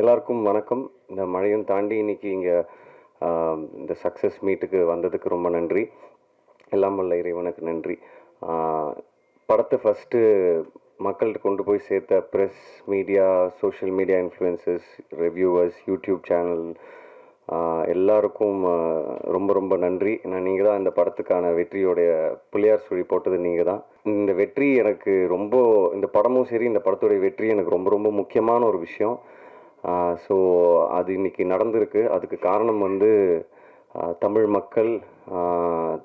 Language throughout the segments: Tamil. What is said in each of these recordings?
எல்லாருக்கும் வணக்கம். இந்த மழையும் தாண்டி இன்னைக்கு இங்கே இந்த சக்ஸஸ் மீட்டுக்கு வந்ததுக்கு ரொம்ப நன்றி. எல்லாம் வல்ல இறைவனுக்கு நன்றி. படத்தை ஃபஸ்ட்டு மக்கள்கிட்ட கொண்டு போய் சேர்த்த press media social media influencers reviewers YouTube channel எல்லாருக்கும் ரொம்ப ரொம்ப நன்றி. நான் நீங்கள் தான் இந்த படத்துக்கான வெற்றியோடைய புள்ளியார் சுழி போட்டது நீங்கள் தான் இந்த வெற்றி எனக்கு ரொம்ப இந்த படமும் சரி இந்த படத்துடைய வெற்றி எனக்கு ரொம்ப ரொம்ப முக்கியமான ஒரு விஷயம். ஸோ அது இன்னைக்கு நடந்திருக்கு. அதுக்கு காரணம் வந்து தமிழ் மக்கள்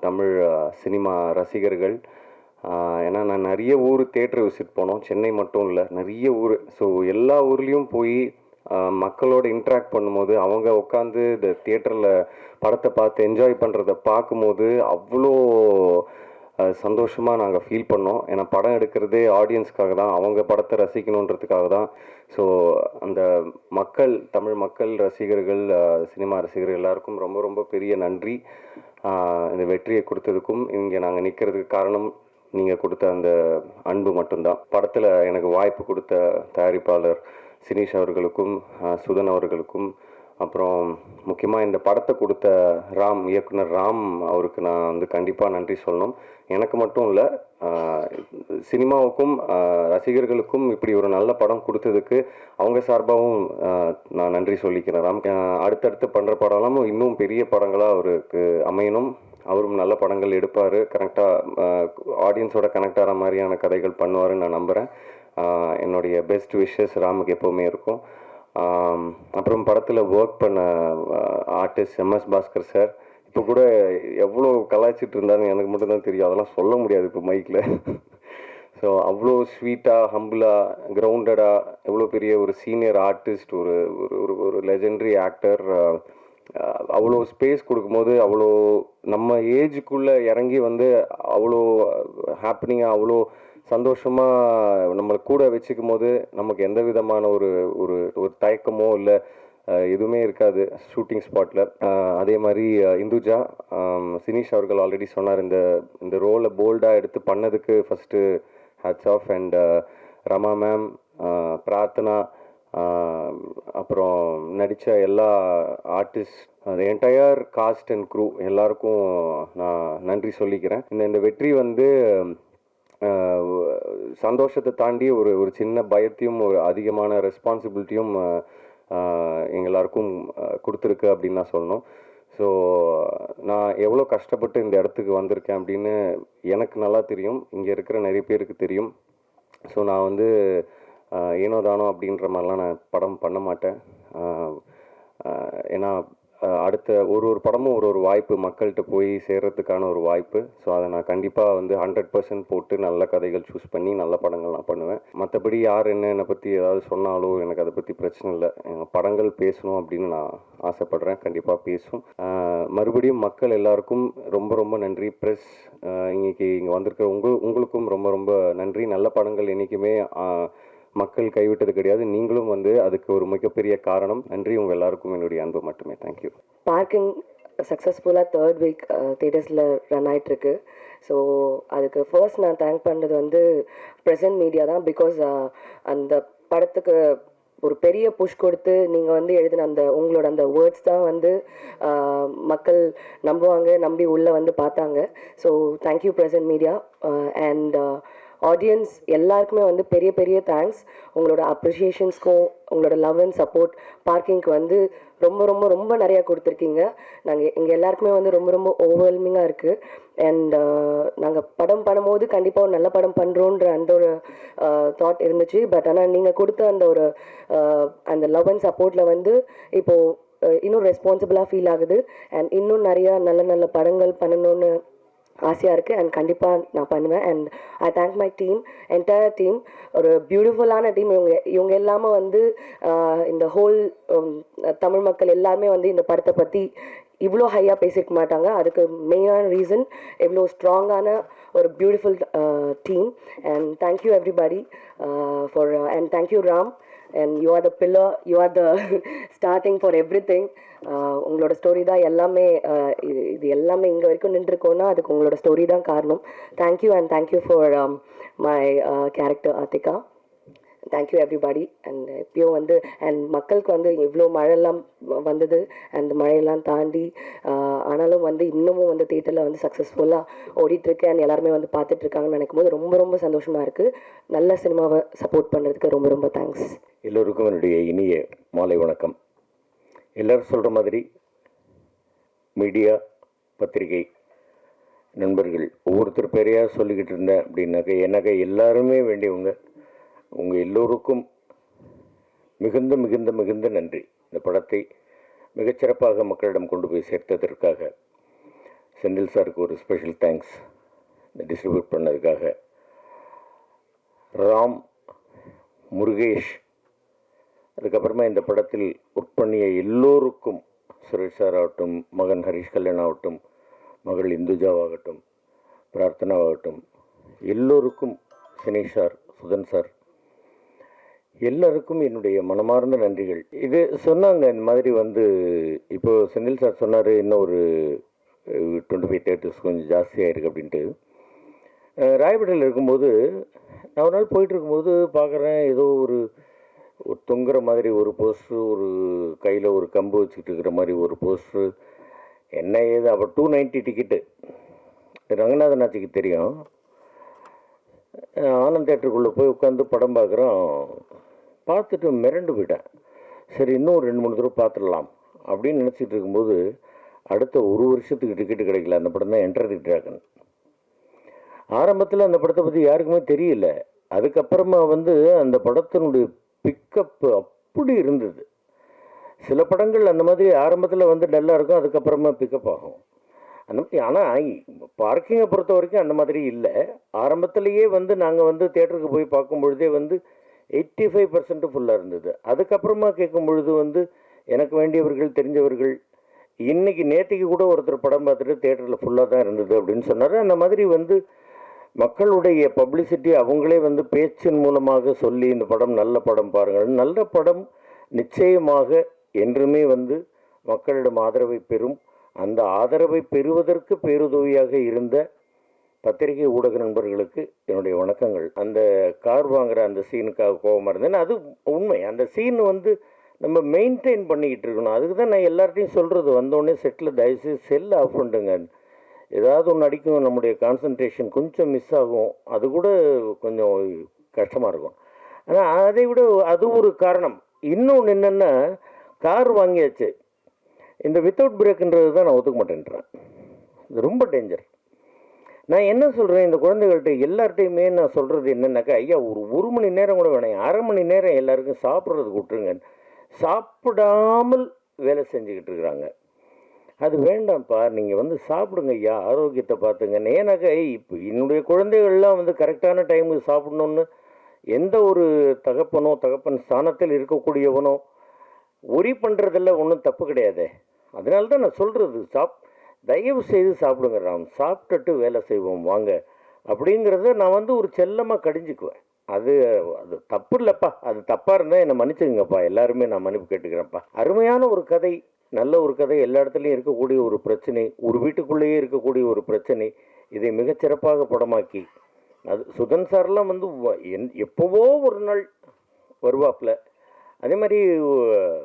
தமிழ் சினிமா ரசிகர்கள். ஏன்னா நான் நிறைய ஊர் தேட்டர் விசிட் போனோம். சென்னை மட்டும் இல்லை நிறைய ஊர். ஸோ எல்லா ஊர்லேயும் போய் மக்களோட இன்ட்ராக்ட் பண்ணும்போது அவங்க உட்காந்து இந்த தியேட்டரில் படத்தை பார்த்து என்ஜாய் பண்ணுறத பார்க்கும்போது அவ்வளோ சந்தோஷமாக நாங்கள் ஃபீல் பண்ணோம். ஏன்னா படம் எடுக்கிறதே ஆடியன்ஸ்க்காக தான். அவங்க படத்தை ரசிக்கணுன்றதுக்காக தான். ஸோ அந்த மக்கள் தமிழ் மக்கள் ரசிகர்கள் சினிமா ரசிகர்கள் எல்லாருக்கும் ரொம்ப ரொம்ப பெரிய நன்றி. இந்த வெற்றியை கொடுத்ததுக்கும் இங்கே நாங்கள் நிற்கிறதுக்கு காரணம் நீங்கள் கொடுத்த அந்த அன்பு மட்டும்தான். படத்தில் எனக்கு வாய்ப்பு கொடுத்த தயாரிப்பாளர் சினீஷ் அவர்களுக்கும் சுதன் அவர்களுக்கும் அப்புறம் முக்கியமாக இந்த படத்தை கொடுத்த ராம் இயக்குனர் ராம் அவருக்கு நான் வந்து கண்டிப்பாக நன்றி சொல்லணும். எனக்கு மட்டும் இல்லை சினிமாவுக்கும் ரசிகர்களுக்கும் இப்படி ஒரு நல்ல படம் கொடுத்ததுக்கு அவங்க சார்பாகவும் நான் நன்றி சொல்லிக்கிறேன். ராம் அடுத்தடுத்து பண்ணுற படம்லாம் இன்னும் பெரிய படங்களாக அவருக்கு அமையணும். அவரும் நல்ல படங்கள் எடுப்பார். கரெக்டாக ஆடியன்ஸோட கனெக்ட் ஆகிற மாதிரியான கதைகள் பண்ணுவாருன்னு நான் நம்புகிறேன் என்னுடைய பெஸ்ட் விஷஸ் ராமுக்கு எப்போவுமே இருக்கும். அப்புறம் படத்தில் ஒர்க் பண்ண ஆர்டிஸ்ட் எம்எஸ் பாஸ்கர் சார் இப்போ கூட எவ்வளோ கலாய்ச்சிட்டு இருந்தாலும் எனக்கு மட்டும்தான் தெரியும். அதெல்லாம் சொல்ல முடியாது இப்போ மைக்கில் ஸோ அவ்வளோ ஸ்வீட்டாக ஹம்பிளாக கிரவுண்டடாக எவ்வளோ பெரிய ஒரு சீனியர் ஆர்டிஸ்ட் ஒரு ஒரு ஒரு ஒரு லெஜெண்டரி ஆக்டர் அவ்வளோ ஸ்பேஸ் கொடுக்கும்போது அவ்வளோ நம்ம ஏஜுக்குள்ளே இறங்கி வந்து அவ்வளோ ஹாப்பனிங்காக அவ்வளோ சந்தோஷமாக நம்மளை கூட வச்சுக்கும் போது நமக்கு எந்த விதமான ஒரு ஒரு ஒரு தயக்கமோ இல்லை எதுவுமே இருக்காது ஷூட்டிங் ஸ்பாட்டில் அதே மாதிரி இந்துஜா சினிஷ் சினீஷ் அவர்கள் ஆல்ரெடி சொன்னார் இந்த இந்த ரோலை போல்டாக எடுத்து பண்ணதுக்கு first hats off and Rama ma'am Prarthana அப்புறம் நடித்த எல்லா ஆர்டிஸ்ட் அந்த என்டையர் காஸ்ட் அண்ட் க்ரூ எல்லாருக்கும் நான் நன்றி சொல்லிக்கிறேன். இந்த இந்த வெற்றி வந்து சந்தோஷத்தை தாண்டி ஒரு ஒரு சின்ன பயத்தையும் ஒரு அதிகமான ரெஸ்பான்சிபிலிட்டியும் எங்களாருக்கும் கொடுத்துருக்கு அப்படின்னு நான் சொல்லணும். ஸோ நான் எவ்வளோ கஷ்டப்பட்டு இந்த இடத்துக்கு வந்திருக்கேன் அப்படின்னு எனக்கு நல்லா தெரியும். இங்கே இருக்கிற நிறைய பேருக்கு தெரியும். ஸோ நான் வந்து ஏனோ தானோ அப்படின்ற மாதிரிலாம் நான் படம் பண்ண மாட்டேன். ஏன்னா அடுத்த ஒரு ஒரு படமும் ஒரு ஒரு வாய்ப்பு மக்கள்கிட்ட போய் சேர்றதுக்கான ஒரு வாய்ப்பு. ஸோ அதை நான் கண்டிப்பாக வந்து ஹண்ட்ரட் பர்சன்ட் போட்டு நல்ல கதைகள் சூஸ் பண்ணி நல்ல படங்கள் நான் பண்ணுவேன். மற்றபடி யார் என்ன என்னை பற்றி ஏதாவது சொன்னாலோ எனக்கு அதை பற்றி பிரச்சனை இல்லை. எங்கள் படங்கள் பேசணும் அப்படின்னு நான் ஆசைப்படுறேன். கண்டிப்பாக பேசும். மறுபடியும் மக்கள் எல்லாருக்கும் ரொம்ப ரொம்ப நன்றி. ப்ரெஸ் இன்னைக்கு இங்கே வந்திருக்கிற உங்கள் உங்களுக்கும் ரொம்ப ரொம்ப நன்றி. நல்ல படங்கள் என்றைக்குமே மக்கள் கைவிட்டது கிடையாது. நீங்களும் வந்து அதுக்கு ஒரு மிகப்பெரிய காரணம். நன்றி. உங்கள் எல்லாருக்கும் என்னுடைய அன்பு மட்டுமே. தேங்க்யூ பார்க்கிங் சக்ஸஸ்ஃபுல்லாக தேர்ட் வீக் தேட்டர்ஸில் ரன் ஆயிட்டிருக்கு. ஸோ அதுக்கு ஃபர்ஸ்ட் நான் தேங்க் பண்ணுறது வந்து ப்ரெசன்ட் மீடியா தான். பிகாஸ் uh, அந்த படத்துக்கு ஒரு பெரிய புஷ் கொடுத்து நீங்கள் வந்து எழுதின அந்த உங்களோட அந்த வேர்ட்ஸ் தான் வந்து uh, மக்கள் நம்புவாங்க நம்பி உள்ளே வந்து பார்த்தாங்க. So thank you present media and audience எல்லாருக்குமே வந்து பெரிய பெரிய தேங்க்ஸ் உங்களோட அப்ரிஷியேஷன்ஸ்க்கும் உங்களோட லவ் அண்ட் சப்போர்ட் பார்க்கிங்க்கு வந்து ரொம்ப ரொம்ப ரொம்ப நிறையா கொடுத்துருக்கீங்க. நாங்கள் எங்கள் எல்லாருக்குமே வந்து ரொம்ப ரொம்ப ஓவர்வெல்மிங்காக இருக்குது அண்ட் uh, நாங்கள் படம் பண்ணும்போது கண்டிப்பாக ஒரு நல்ல படம் பண்ணுறோன்ற அந்த ஒரு uh, தாட் இருந்துச்சு. பட் ஆனால் நீங்கள் கொடுத்த அந்த ஒரு uh, அந்த லவ் அண்ட் சப்போர்ட்டில் வந்து இப்போது இன்னும் ரெஸ்பான்சிபிளாக ஃபீல் ஆகுது. அண்ட் இன்னும் நிறையா நல்ல நல்ல படங்கள் பண்ணணும்னு ஆசையாக இருக்குது அண்ட் கண்டிப்பாக நான் பண்ணுவேன். And I thank my team entire team ஒரு பியூட்டிஃபுல்லான டீம் இவங்க இவங்க எல்லாமே வந்து இந்த ஹோல் தமிழ் மக்கள் எல்லாருமே வந்து இந்த படத்தை பற்றி இவ்வளோ ஹையாக பேசியிருக்க மாட்டாங்க. அதுக்கு மெயினான ரீசன் இவ்வளோ ஸ்ட்ராங்கான ஒரு beautiful team and thank you everybody for and thank you Ram and you are the pillar you are the starting for everything உங்களோட ஸ்டோரி தான் எல்லாமே இது இது எல்லாமே இங்கே வரைக்கும் நின்றுருக்கோன்னா அதுக்கு உங்களோட ஸ்டோரி தான் காரணம். Thank you and thank you for my character Aathika thank you everybody and இப்பயும் வந்து அண்ட் மக்களுக்கு வந்து இவ்வளோ மழையெல்லாம் வந்தது. அந்த மழையெல்லாம் தாண்டி ஆனாலும் வந்து இன்னமும் வந்து தேட்டரில் வந்து சக்ஸஸ்ஃபுல்லாக ஓடிட்டுருக்கு. அண்ட் எல்லாருமே வந்து பார்த்துட்ருக்காங்கன்னு நினைக்கும் போது ரொம்ப ரொம்ப சந்தோஷமாக இருக்குது நல்ல சினிமாவை சப்போர்ட் பண்ணுறதுக்கு ரொம்ப ரொம்ப தேங்க்ஸ் எல்லோருக்கும் என்னுடைய இனிய மாலை வணக்கம். எல்லாரும் சொல்கிற மாதிரி மீடியா பத்திரிகை நண்பர்கள் ஒவ்வொருத்தர் பேரையாக சொல்லிக்கிட்டு இருந்தேன் அப்படின்னாக்க எனக்கு எல்லாருமே வேண்டியவங்க. உங்கள் எல்லோருக்கும் மிகுந்த மிகுந்த மிகுந்த நன்றி. இந்த படத்தை மிகச்சிறப்பாக மக்களிடம் கொண்டு போய் சேர்த்ததற்காக செந்தில் சாருக்கு ஒரு ஸ்பெஷல் தேங்க்ஸ் இந்த டிஸ்ட்ரிபியூட் பண்ணதுக்காக ராம் முருகேஷ் அதுக்கப்புறமா இந்த படத்தில் ஒர்க் பண்ணிய எல்லோருக்கும் சுரேஷ் சார் ஆகட்டும் மகன் ஹரிஷ் கல்யாண் ஆகட்டும் மகள் இந்துஜாவாகட்டும் பிரார்த்தனாவாகட்டும் எல்லோருக்கும் சினேஷ் சார் சுதன் சார் எல்லாருக்கும் என்னுடைய மனமார்ந்த நன்றிகள். இது சொன்னாங்க இந்த மாதிரி வந்து இப்போது செந்தில் சார் சொன்னார் இன்னும் ஒரு டுவெண்ட்டி ஃபைவ் தேர்ட்டிஸ் கொஞ்சம் ஜாஸ்தியாக இருக்குது அப்படின்ட்டு. ராயப்பேட்டையில் இருக்கும்போது நான் ஒரு நாள் போயிட்டு இருக்கும்போது பார்க்குறேன் ஏதோ ஒரு ஒரு தொங்குற மாதிரி ஒரு போஸ்ட்ரு ஒரு கையில் ஒரு கம்பு வச்சுக்கிட்டு இருக்கிற மாதிரி ஒரு போஸ்ட்ரு என்ன ஏது? அப்போ டூ நைன்ட்டி டிக்கெட்டு ரங்கநாதன் ஆச்சிக்கு தெரியும். ஆனந்த் தேட்டருக்குள்ளே போய் உட்காந்து படம் பார்க்குறோம் பார்த்துட்டு மிரண்டு போயிட்டேன். சரி இன்னும் ரெண்டு மூணு தடவை பார்த்துடலாம் அப்படின்னு நினச்சிட்டு இருக்கும்போது அடுத்த ஒரு வருஷத்துக்கு டிக்கெட்டு கிடைக்கல. அந்த படம் தான் என்டர் தி டிராகன் ஆரம்பத்தில் அந்த படத்தை பற்றி யாருக்குமே தெரியல. அதுக்கப்புறமா வந்து அந்த படத்தினுடைய பிக்கப் அப்படி இருந்தது. சில படங்கள் அந்த மாதிரி ஆரம்பத்தில் வந்து டல்லாக இருக்கும் அதுக்கப்புறமா பிக்கப் ஆகும். அந்த மாதிரி ஆனால் பார்க்கிங்கை பொறுத்த வரைக்கும் அந்த மாதிரி இல்லை. ஆரம்பத்திலேயே வந்து நாங்கள் வந்து தேட்டருக்கு போய் பார்க்கும் பொழுதே வந்து எயிட்டி ஃபைவ் பர்சன்ட் ஃபுல்லாக இருந்தது. அதுக்கப்புறமா கேட்கும் பொழுது வந்து எனக்கு வேண்டியவர்கள் தெரிஞ்சவர்கள் இன்றைக்கி நேற்றுக்கு கூட ஒருத்தர் படம் பார்த்துட்டு தேட்டரில் ஃபுல்லாக தான் இருந்தது அப்படின்னு சொன்னார். அந்த மாதிரி வந்து மக்களுடைய பப்ளிசிட்டி அவங்களே வந்து பேச்சின் மூலமாக சொல்லி இந்த படம் நல்ல படம் பாருங்கள். நல்ல படம் நிச்சயமாக என்றுமே வந்து மக்களிடம் ஆதரவை பெறும். அந்த ஆதரவை பெறுவதற்கு பேருதவியாக இருந்த பத்திரிகை ஊடக நண்பர்களுக்கு என்னுடைய வணக்கங்கள். அந்த கார் வாங்குகிற அந்த சீனுக்காக கோபமாக இருந்தேன். அது உண்மை. அந்த சீன் வந்து நம்ம மெயின்டைன் பண்ணிக்கிட்டு இருக்கணும். அதுக்கு தான் நான் எல்லார்ட்டையும் சொல்கிறது வந்தோடனே செட்டில் தயவுசெய்து செல் ஆஃப் பண்ணுங்க ஏதாவது ஒன்று அடிக்கும் நம்முடைய கான்சன்ட்ரேஷன் கொஞ்சம் மிஸ் ஆகும். அது கூட கொஞ்சம் கஷ்டமாக இருக்கும். ஆனால் அதை விட அது ஒரு காரணம். இன்னொன்று என்னென்னா கார் வாங்கியாச்சு. இந்த வித்தவுட் பிரேக்குன்றது தான் நான் ஒத்துக்க மாட்டேன்றேன். இது ரொம்ப டேஞ்சர் நான் என்ன சொல்கிறேன் இந்த குழந்தைகள்கிட்ட எல்லார்ட்டையுமே நான் சொல்கிறது என்னென்னாக்கா ஐயா ஒரு ஒரு மணி நேரம் கூட வேணாம். அரை மணி நேரம் எல்லாருக்கும் சாப்பிட்றதுக்கு விட்டுருங்க சாப்பிடாமல் வேலை செஞ்சுக்கிட்டு இருக்கிறாங்க. அது வேண்டாம்ப்பா நீங்கள் வந்து சாப்பிடுங்க ஐயா ஆரோக்கியத்தை பார்த்துங்க. ஏன்னாக்கா இப்போ என்னுடைய குழந்தைகள்லாம் வந்து கரெக்டான டைமுக்கு சாப்பிடணுன்னு எந்த ஒரு தகப்பனோ தகப்பன் ஸ்தானத்தில் இருக்கக்கூடியவனோ ஒரி பண்ணுறதில்ல ஒன்றும் தப்பு கிடையாதே. அதனால தான் நான் சொல்கிறது சாப் தயவு செய்து சாப்பிடுங்க நாம் சாப்பிட்டுட்டு வேலை செய்வோம் வாங்க. அப்படிங்கிறத நான் வந்து ஒரு செல்லமாக கடிஞ்சுக்குவேன். அது அது தப்பு இல்லைப்பா அது தப்பாக இருந்தால் என்னை மன்னிச்சுங்கப்பா எல்லாருமே நான் மன்னிப்பு கேட்டுக்கிறேன்ப்பா. அருமையான ஒரு கதை. நல்ல ஒரு கதை எல்லா இடத்துலையும் இருக்கக்கூடிய ஒரு பிரச்சனை ஒரு வீட்டுக்குள்ளேயே இருக்கக்கூடிய ஒரு பிரச்சனை இதை மிகச்சிறப்பாக படமாக்கி. அது சுதன் சார்லாம் வந்து என்- எப்போவோ ஒரு நாள் வருவாப்புல. அதே மாதிரி அஹ்,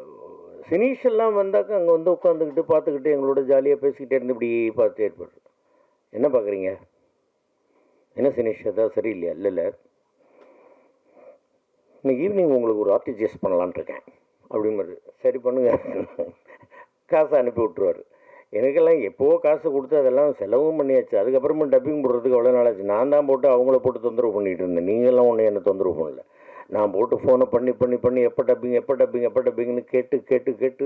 சினீஷ் எல்லாம் வந்தாக்கா அங்கே வந்து உட்காந்துக்கிட்டு பார்த்துக்கிட்டு எங்களோட ஜாலியாக பேசிக்கிட்டே இருந்து இப்படி பார்த்துட்டே இருப்பார். என்ன பார்க்குறீங்க? என்ன சினீஷ் அதான் சரியில்லையா? இல்லை இல்லை. இன்னைக்கு ஈவினிங் உங்களுக்கு ஒரு ஆர்டிஜிஎஸ் பண்ணலான் இருக்கேன். அப்படிங்கிறது சரி பண்ணுங்க. காசை அனுப்பி விட்ருவார் எனக்கெல்லாம் எப்போவோ காசு கொடுத்து அதெல்லாம் செலவும் பண்ணியாச்சு. அதுக்கப்புறமா டப்பிங் போடுறதுக்கு அவ்வளோ நாளாச்சு. நான் தான் போட்டு அவங்கள போட்டு தொந்தரவு பண்ணிகிட்டு இருந்தேன். நீங்களாம் ஒன்றும் என்னை தொந்தரவு பண்ணல? நான் போட்டு ஃபோனை பண்ணி பண்ணி பண்ணி எப்போ டப்பிங் எப்போ டப்பிங் எப்போ டப்பிங்னு கேட்டு கேட்டு கேட்டு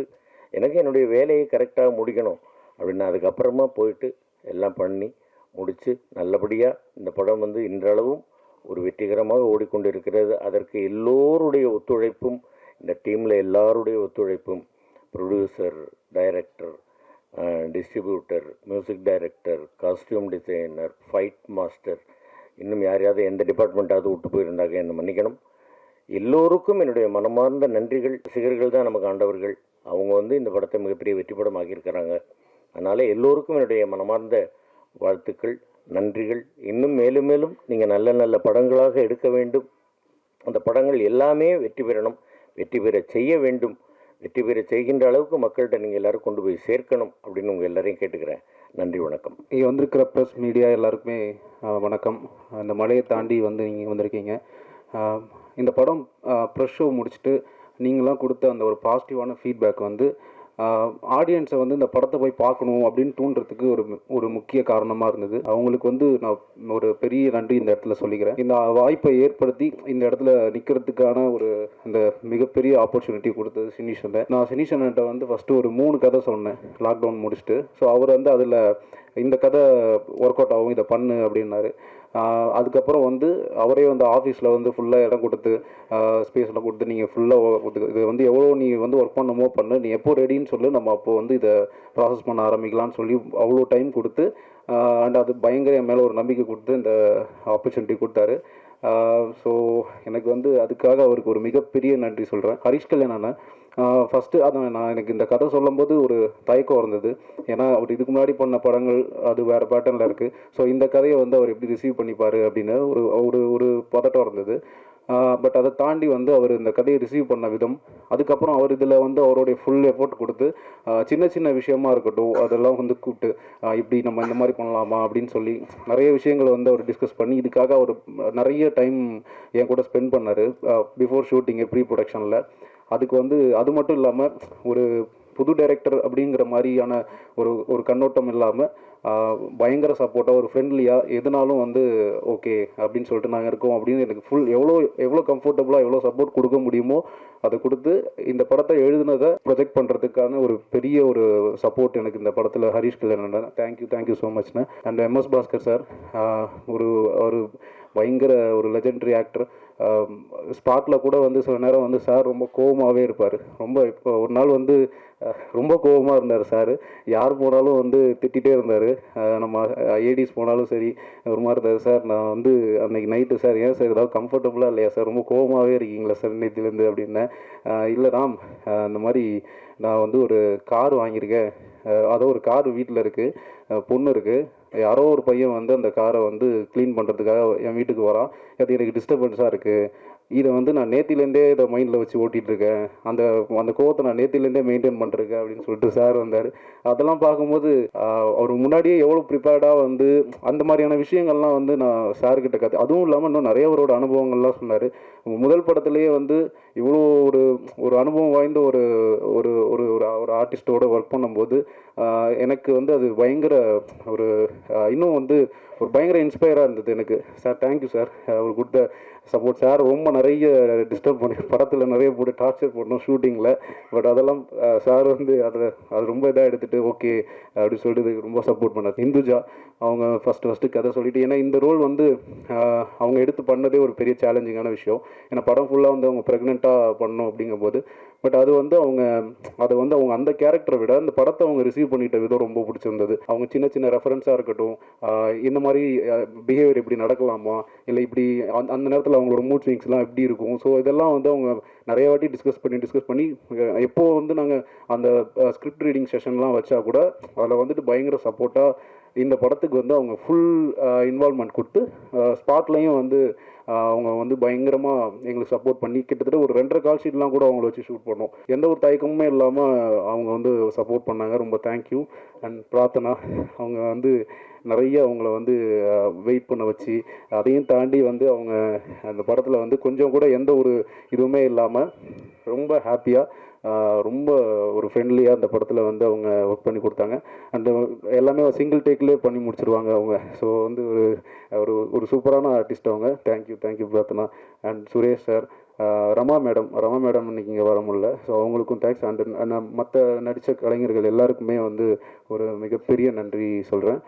எனக்கு என்னுடைய வேலையை கரெக்டாக முடிக்கணும் அப்படின்னு அதுக்கப்புறமா போயிட்டு எல்லாம் பண்ணி முடித்து நல்லபடியாக இந்த படம் வந்து இன்றளவும் ஒரு வெற்றிகரமாக ஓடிக்கொண்டிருக்கிறது. அதற்கு எல்லோருடைய ஒத்துழைப்பும் இந்த டீமில் எல்லாருடைய ஒத்துழைப்பும் producer director distributor music director costume designer fight master இன்னும் யாரையாவது எந்த டிபார்ட்மெண்ட்டாவது விட்டு போயிருந்தாங்க என்னை மன்னிக்கணும். எல்லோருக்கும் என்னுடைய மனமார்ந்த நன்றிகள். ரசிகர்கள் தான் நமக்கு ஆண்டவர்கள். அவங்க வந்து இந்த படத்தை மிகப்பெரிய வெற்றி படம் ஆக்கியிருக்கிறாங்க அதனால் எல்லோருக்கும் என்னுடைய மனமார்ந்த வாழ்த்துக்கள் நன்றிகள். இன்னும் மேலும் மேலும் நீங்கள் நல்ல நல்ல படங்களாக எடுக்க வேண்டும். அந்த படங்கள் எல்லாமே வெற்றி பெறணும். வெற்றி பெற செய்ய வேண்டும். வெற்றி பெற செய்கின்ற அளவுக்கு மக்கள்கிட்ட நீங்கள் எல்லாரும் கொண்டு போய் சேர்க்கணும் அப்படின்னு உங்கள் எல்லாரையும் கேட்டுக்கிறேன். நன்றி வணக்கம். இங்கே வந்திருக்கிற ப்ரெஸ் மீடியா எல்லாருக்குமே வணக்கம். இந்த மலையை தாண்டி வந்து நீங்கள் வந்திருக்கீங்க. இந்த படம் ப்ரெஷ் ஷோ முடிச்சுட்டு நீங்களாம் கொடுத்த அந்த ஒரு பாசிட்டிவான ஃபீட்பேக் வந்து ஆடியன்ஸை வந்து இந்த படத்தை போய் பார்க்கணும் அப்படின்னு தூண்டுறதுக்கு ஒரு ஒரு முக்கிய காரணமாக இருந்தது. அவங்களுக்கு வந்து நான் ஒரு பெரிய நன்றி இந்த இடத்துல சொல்லிக்கிறேன். இந்த வாய்ப்பை ஏற்படுத்தி இந்த இடத்துல நிற்கிறதுக்கான ஒரு அந்த மிகப்பெரிய ஆப்பர்ச்சுனிட்டி கொடுத்தது சினிஷனை நான் சினிஷன்கிட்ட வந்து ஃபஸ்ட்டு ஒரு மூணு கதை சொன்னேன் லாக்டவுன் முடிச்சுட்டு. ஸோ அவர் வந்து அதில் இந்த கதை ஒர்க் அவுட் ஆகும் இதை பண்ணு அப்படின்னாரு. அதுக்கப்புறம் வந்து அவரே வந்து ஆஃபீஸில் வந்து ஃபுல்லாக இடம் கொடுத்து ஸ்பேஸ்லாம் கொடுத்து நீங்கள் ஃபுல்லாக இது வந்து எவ்வளோ நீ வந்து ஒர்க் பண்ணுமோ பண்ணு நீ எப்போ ரெடின்னு சொல்லு நம்ம அப்போ வந்து இதை ப்ராசஸ் பண்ண ஆரம்பிக்கலாம்னு சொல்லி அவ்வளோ டைம் கொடுத்து அண்ட் அது பயங்கர என் மேலே ஒரு நம்பிக்கை கொடுத்து இந்த ஆப்பர்ச்சுனிட்டி கொடுத்தாரு. ஸோ எனக்கு வந்து அதுக்காக அவருக்கு ஒரு மிகப்பெரிய நன்றி சொல்கிறேன் ஹரிஷ் கல்யாணன் ஃபஸ்ட்டு அதான் நான் எனக்கு இந்த கதை சொல்லும்போது ஒரு தயக்கம் இருந்தது. ஏன்னா அவர் இதுக்கு முன்னாடி பண்ண படங்கள் அது வேறு பேட்டர்னில் இருக்குது ஸோ இந்த கதையை வந்து அவர் எப்படி ரிசீவ் பண்ணிப்பார் அப்படின்னு ஒரு ஒரு ஒரு பதட்டம் இருந்தது. பட் அதை தாண்டி வந்து அவர் இந்த கதையை ரிசீவ் பண்ண விதம் அதுக்கப்புறம் அவர் இதில் வந்து அவருடைய ஃபுல் எஃபோர்ட் கொடுத்து சின்ன சின்ன விஷயமா இருக்கட்டும் அதெல்லாம் வந்து கூப்பிட்டு இப்படி நம்ம இந்த மாதிரி பண்ணலாமா அப்படின்னு சொல்லி நிறைய விஷயங்களை வந்து அவர் டிஸ்கஸ் பண்ணி இதுக்காக அவர் நிறைய டைம் என் கூட ஸ்பெண்ட் பண்ணார் பிஃபோர் ஷூட்டிங்கு ப்ரீ ப்ரொடக்ஷனில் அதுக்கு வந்து அது மட்டும் இல்லாமல் ஒரு புது டைரக்டர் அப்படிங்கிற மாதிரியான ஒரு ஒரு கண்ணோட்டம் இல்லாமல் பயங்கர சப்போர்ட்டாக ஒரு ஃப்ரெண்ட்லியாக எதுனாலும் வந்து ஓகே அப்படின்னு சொல்லிட்டு நாங்கள் இருக்கோம். அப்படின்னு எனக்கு ஃபுல் எவ்வளோ எவ்வளோ கம்ஃபர்டபுளாக எவ்வளோ சப்போர்ட் கொடுக்க முடியுமோ அதை கொடுத்து இந்த படத்தை எழுதுனதை ப்ரொஜெக்ட் பண்ணுறதுக்கான ஒரு பெரிய ஒரு சப்போர்ட் எனக்கு இந்த படத்தில் Harish Kalyanan thank you thank you so மச்ண்ணே and MS Bhaskar sir ஒரு ஒரு பயங்கர ஒரு லெஜெண்டரி ஆக்டர் ஸ்பாட்டில் கூட வந்து சில நேரம் வந்து சார் ரொம்ப கோவமாகவே இருப்பார். ரொம்ப இப்போ ஒரு நாள் வந்து ரொம்ப கோவமாக இருந்தார் சார் யார் போனாலும் வந்து திட்டிகிட்டே இருந்தார். நம்ம ஐஏடிஸ் போனாலும் சரி ஒரு மாதிரி இருந்தார் சார் நான் வந்து அன்னைக்கு நைட்டு சார் ஏன் சார் ஏதாவது கம்ஃபர்டபுளாக இல்லையா சார் ரொம்ப கோவமாகவே இருக்கீங்களா சார் நேற்றுலேருந்து அப்படின்னேன் இல்லை ராம் அந்த இந்த மாதிரி நான் வந்து ஒரு கார் வாங்கியிருக்கேன். அதோ ஒரு கார் வீட்டில் இருக்குது பொண்ணு இருக்குது யாரோ ஒரு பையன் வந்து அந்த காரை வந்து க்ளீன் பண்ணுறதுக்காக என் வீட்டுக்கு வரான். அது எனக்கு டிஸ்டர்பன்ஸாக இருக்குது இதை வந்து நான் நேத்திலேருந்தே இதை மைண்டில் வச்சு ஓட்டிகிட்டு இருக்கேன் அந்த அந்த கோவத்தை நான் நேத்திலேருந்தே மெயின்டைன் பண்ணிருக்கேன் அப்படின்னு சொல்லிட்டு சார் வந்தார். அதெல்லாம் பார்க்கும்போது அவர் முன்னாடியே எவ்வளோ ப்ரிப்பேர்டாக வந்து அந்த மாதிரியான விஷயங்கள்லாம் வந்து நான் சார்கிட்ட கற்று அதுவும் இல்லாமல் இன்னும் நிறையவரோட அனுபவங்கள்லாம் சொன்னார். முதல் படத்துலேயே வந்து இவ்வளோ ஒரு ஒரு அனுபவம் வாய்ந்த ஒரு ஒரு ஒரு ஒரு ஒரு ஆர்டிஸ்டோட ஒர்க் பண்ணும்போது எனக்கு வந்து அது பயங்கர ஒரு இன்னும் வந்து ஒரு பயங்கர இன்ஸ்பயராக இருந்தது எனக்கு. சார் தேங்க்யூ சார் அவர் குட் சப்போர்ட் சார் ரொம்ப நிறைய டிஸ்டர்ப் பண்ணி படத்தில் நிறைய போட்டு டார்ச்சர் பண்ணோம் ஷூட்டிங்கில் பட் அதெல்லாம் சார் வந்து அதை அது ரொம்ப இதாக எடுத்துகிட்டு ஓகே அப்படி சொல்லிட்டு ரொம்ப சப்போர்ட் பண்ணார். இந்துஜா அவங்க ஃபஸ்ட்டு ஃபஸ்ட்டு கதை சொல்லிட்டு ஏன்னா இந்த ரோல் வந்து அவங்க எடுத்து பண்ணதே ஒரு பெரிய சேலஞ்சிங்கான விஷயம். ஏன்னா படம் ஃபுல்லாக வந்து அவங்க ப்ரெக்னெண்ட்டாக பண்ணணும் அப்படிங்கும்போது பட் அது வந்து அவங்க அதை வந்து அவங்க அந்த கேரக்டரை விட அந்த படத்தை அவங்க ரிசீவ் பண்ணிட்ட விதம் ரொம்ப பிடிச்சிருந்தது. அவங்க சின்ன சின்ன ரெஃபரன்ஸாக இருக்கட்டும் இந்த மாதிரி பிஹேவியர் இப்படி நடக்கலாமா? இல்லை இப்படி அந்த அந்த நேரத்தில் அவங்களோட மூட் ஸ்விங்ஸ்லாம் எப்படி இருக்கும்? ஸோ இதெல்லாம் வந்து அவங்க நிறைய வாட்டி டிஸ்கஸ் பண்ணி டிஸ்கஸ் பண்ணி அஹ் எப்போ வந்து நாங்கள் அந்த ஸ்கிரிப்ட் ரீடிங் செஷன்லாம் வச்சா கூட அதில் வந்துட்டு பயங்கர சப்போர்ட்டாக இந்த படத்துக்கு வந்து அவங்க ஃபுல் இன்வால்மெண்ட் கொடுத்து ஸ்பாட்லையும் வந்து அவங்க வந்து பயங்கரமாக எங்களுக்கு சப்போர்ட் பண்ணி கிட்டத்தட்ட ஒரு ரெண்டரை கால் ஷீட்லாம் கூட அவங்கள வச்சு ஷூட் பண்ணோம். எந்த ஒரு தயக்கமுமே இல்லாமல் அவங்க வந்து சப்போர்ட் பண்ணாங்க. ரொம்ப தேங்க்யூ அண்ட் பிரார்த்தனா அவங்க வந்து நிறைய அவங்கள வந்து வெயிட் பண்ண வச்சு அதையும் தாண்டி வந்து அவங்க அந்த படத்தில் வந்து கொஞ்சம் கூட எந்த ஒரு இதுவுமே இல்லாமல் ரொம்ப ஹாப்பியாக ரொம்ப ஒரு ஃப்ரெண்ட்லியாக அந்த படத்தில் வந்து அவங்க ஒர்க் பண்ணி கொடுத்தாங்க. அந்த எல்லாமே சிங்கிள் டேக்லேயே பண்ணி முடிச்சிருவாங்க அவங்க. ஸோ வந்து ஒரு ஒரு ஒரு சூப்பரான ஆர்டிஸ்ட் அவங்க. Thank you thank you Prarthana. And Suresh sir Rama madam Rama madam இன்னைக்கு இங்கே வர முடியல. ஸோ அவங்களுக்கும் தேங்க்ஸ் அண்ட் மற்ற நடித்த கலைஞர்கள் எல்லாருக்குமே வந்து ஒரு மிகப்பெரிய நன்றி சொல்கிறேன்